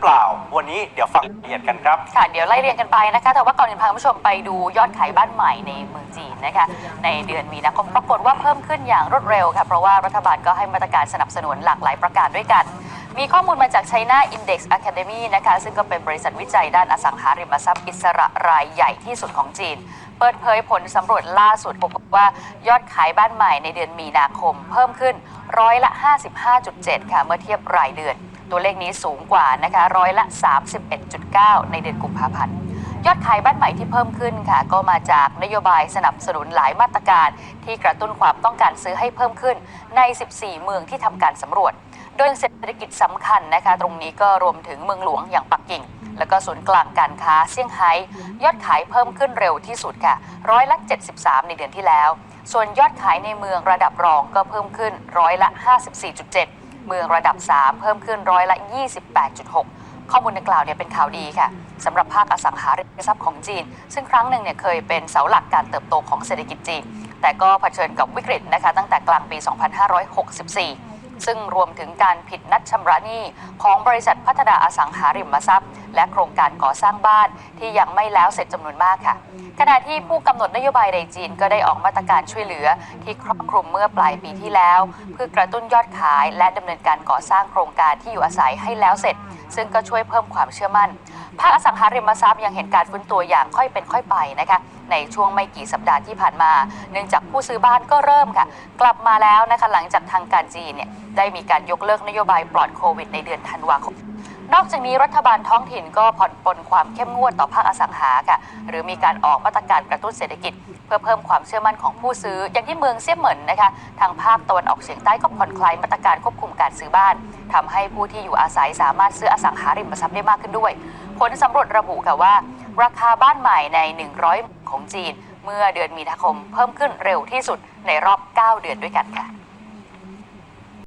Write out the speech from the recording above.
เปล่า วันนี้เดี๋ยวฟังรายละเอียดกันครับ ค่ะเดี๋ยวไล่เรียงกันไปนะคะ แต่ว่าก่อนอื่นพาคุณผู้ชมไปดูยอดขายบ้านใหม่ในเมืองจีนนะคะ ในเดือนมีนาคมปรากฏว่าเพิ่มขึ้นอย่างรวดเร็วค่ะ เพราะว่ารัฐบาลก็ให้มาตรการสนับสนุนหลากหลายประการด้วยกัน มีข้อมูลมาจาก China Index Academy นะคะ ซึ่งก็เป็นบริษัทวิจัยด้านอสังหาริมทรัพย์อิสระรายใหญ่ที่สุดของจีน เปิดเผยผลสำรวจล่าสุดพบว่ายอดขายบ้านใหม่ในเดือนมีนาคม เพิ่มขึ้นร้อยละ 55.7 ค่ะเมื่อเทียบรายเดือน ตัวเลขนี้สูงกว่านะคะร้อยละ 31.9 ในเดือนกุมภาพันธ์ยอดขายบ้านใหม่ที่เพิ่มขึ้นค่ะ ก็มาจากนโยบายสนับสนุนหลายมาตรการ ที่กระตุ้นความต้องการซื้อให้เพิ่มขึ้นใน 14 เมืองที่ทำการสำรวจ โดยเศรษฐกิจสำคัญนะคะ ตรงนี้ก็รวมถึงเมืองหลวงอย่างปักกิ่ง แล้วก็ศูนย์กลางการค้าเซี่ยงไฮ้ยอดขายเพิ่มขึ้นเร็วที่สุดค่ะร้อยละ 73 ในเดือนที่แล้ว ส่วนยอดขายในเมืองระดับรองก็เพิ่มขึ้นร้อยละ 54.7 เมืองระดับ 3 เพิ่มขึ้นร้อยละ 28.6 ข้อมูลดังกล่าวเนี่ยเป็นข่าวดีค่ะสำหรับภาคอสังหาริมทรัพย์ของจีน ซึ่งครั้งหนึ่งเนี่ยเคยเป็นเสาหลักการเติบโตของเศรษฐกิจจีน แต่ก็เผชิญกับวิกฤตนะคะตั้งแต่กลางปี 2564 ซึ่งรวมถึงการผิดนัดชำระหนี้ของบริษัทพัฒนาอสังหาริมทรัพย์ และโครงการก่อสร้างบ้านที่ยังไม่แล้วเสร็จจำนวนมากค่ะ ขณะที่ผู้กำหนดนโยบายในจีนก็ได้ออกมาตรการช่วยเหลือ ที่ครอบคลุมเมื่อปลายปีที่แล้ว เพื่อกระตุ้นยอดขาย และดำเนินการก่อสร้างโครงการที่อยู่อาศัยให้แล้วเสร็จ ซึ่งก็ช่วยเพิ่มความเชื่อมั่น ภาคอสังหาริมทรัพย์ยังเห็นการฟื้นตัวอย่างค่อยเป็นค่อยไปนะคะในช่วงไม่กี่สัปดาห์ที่ผ่านมา เนื่องจากผู้ซื้อบ้านก็เริ่มค่ะ กลับมาแล้วนะคะหลังจากทางการจีนเนี่ยได้มีการยกเลิกนโยบายปลอดโควิดในเดือนธันวาคม นอกจากนี้รัฐบาลท้องถิ่นก็ผ่อนปลนความเข้มงวดต่อภาคอสังหาค่ะหรือมีการออกมาตรการกระตุ้นเศรษฐกิจ เพื่อเพิ่มความเชื่อมั่นของผู้ซื้อ อย่างที่เมืองเซี่ยเหมินนะคะทางภาคตะวันออกเฉียงใต้ก็ผ่อนคลายมาตรการควบคุมการซื้อบ้านทำให้ผู้ที่อยู่อาศัยสามารถซื้ออสังหาริมทรัพย์ได้มากขึ้นด้วย ผลสำรวจระบุค่ะว่า ราคาบ้านใหม่ใน 100 ของจีน เมื่อเดือนมีนาคมเพิ่มขึ้นเร็วที่สุดในรอบ 9 เดือนด้วยกันค่ะ